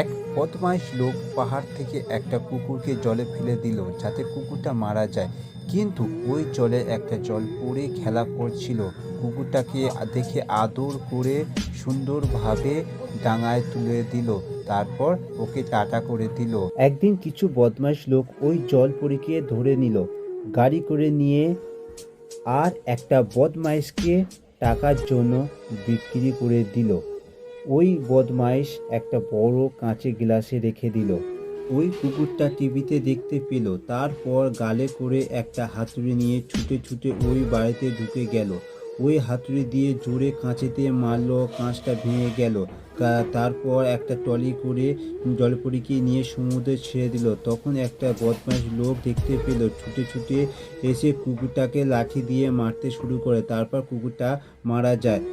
এক বদমাইশ লোক পাহাড় থেকে একটা কুকুরকে জলে ফেলে দিল যাতে কুকুরটা মারা যায়। কিন্তু ওই জলে একটা জল পড়ে খেলা করছিল। কুকুরটাকে দেখে আদর করে সুন্দরভাবে ডাঙায় তুলে দিল, তারপর ওকে টাটা করে দিল। একদিন কিছু বদমাইশ লোক ওই জল পরীকে ধরে নিল, গাড়ি করে নিয়ে আর একটা বদমাইশকে টাকার জন্য বিক্রি করে দিল। ওই বদমাইশ একটা বড় কাঁচে গ্লাসে রেখে দিল। ওই কুকুরটা টিভিতে দেখতে পেল, তারপর গালে করে একটা হাতুড়ি নিয়ে ছুটে ছুটে ওই বাড়িতে ঢুকে গেল। ওই হাতুড়ি দিয়ে জোরে কাঁচেতে মারলো, কাঁচটা ভেঙে গেল। তারপর একটা টলি করে জলপরীকে নিয়ে সমুদ্রে ছেড়ে দিল। তখন একটা বদমাইশ লোক দেখতে পেল, ছুটে ছুটে এসে কুকুরটাকে লাঠি দিয়ে মারতে শুরু করে। তারপর কুকুরটা মারা যায়।